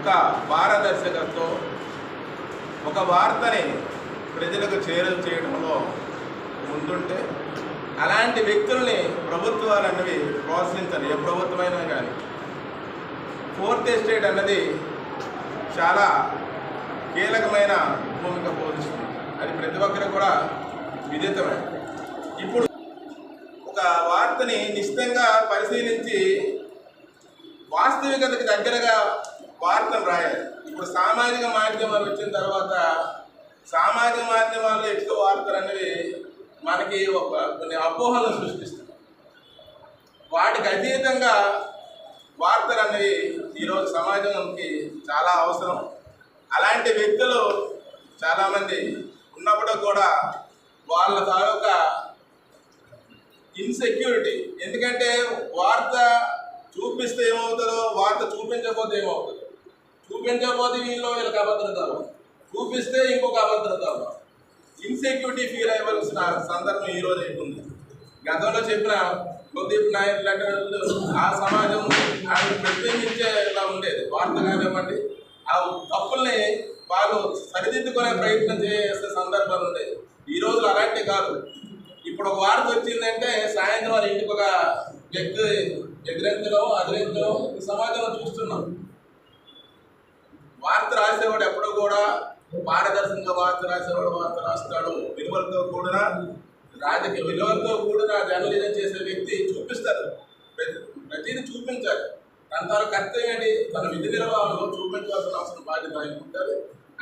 ఒక పారదర్శకతో ఒక వార్తని ప్రజలకు చేరువ చేయడంలో ముందుంటే అలాంటి వ్యక్తుల్ని ప్రభుత్వాలు అన్నవి ప్రోత్సహించాలి ఏ ప్రభుత్వమైనా కానీ. ఫోర్త్ ఎస్టేట్ అన్నది చాలా కీలకమైన భూమిక పోషిస్తుంది. అది ప్రతి ఒక్కరు కూడా విదితమే. ఇప్పుడు ఒక వార్తని నిశ్చితంగా పరిశీలించి వాస్తవికతకు దగ్గరగా వార్తను రాయాలి. ఇప్పుడు సామాజిక మాధ్యమాలు వచ్చిన తర్వాత సామాజిక మాధ్యమాల్లో ఎక్కువ వార్తలు అనేవి మనకి ఒక కొన్ని అపోహలను సృష్టిస్తాయి. వాటికి అతీతంగా వార్తలు అనేవి ఈరోజు సమాజంకి చాలా అవసరం. అలాంటి వ్యక్తులు చాలామంది ఉన్నప్పుడు కూడా వాళ్ళ తాలూకా ఇన్సెక్యూరిటీ ఎందుకంటే వార్త చూపిస్తే ఏమవుతుందో వార్త చూపించకపోతే ఏమవుతుందో. చూపించకపోతే వీళ్ళు వీళ్ళకి అభద్రత చూపిస్తే ఇంకొక అభద్రత ఇన్సెక్యూరిటీ ఫీల్ అయ్యవలసిన సందర్భం ఈ రోజు అయిపోయింది. గతంలో చెప్పిన కుల్దీప్ నాయక్ లెటర్లు ఆ సమాజం ఆయన ప్రత్యేకించేలా ఉండేది. వార్త కానివ్వండి ఆ తప్పుల్ని వాళ్ళు సరిదిద్దుకునే ప్రయత్నం చేసే సందర్భాలు ఉండేది ఈ రోజు అలాంటి కాదు. ఇప్పుడు ఒక వార్త వచ్చిందంటే సాయంత్రం వాళ్ళ ఇంటికి ఒక వ్యక్తి ఎదురెంతలో అదురెంతలో ఈ సమాజంలో చూస్తున్నాం. వార్త రాసేవాడు ఎప్పుడూ కూడా పారదర్శకంగా వార్త రాసేవాడు వార్త రాస్తాడు. విలువలతో కూడిన రాజకీయ విలువలతో కూడిన జర్నలిజం చేసే వ్యక్తి చూపిస్తారు ప్రతి ప్రతిదీ చూపించాలి. తన తన కర్తవ్యం ఏంటి? తన విధి నిర్వహణలో చూపించాల్సిన అవసరం బాధ్యత ఉంటుంది.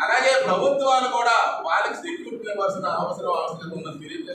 అలాగే ప్రభుత్వాలు కూడా వాళ్ళకి సెక్యూరిటీ ఇవ్వాల్సిన అవసరం అవసరం ఉన్నది తెలియజేసుకుంటూ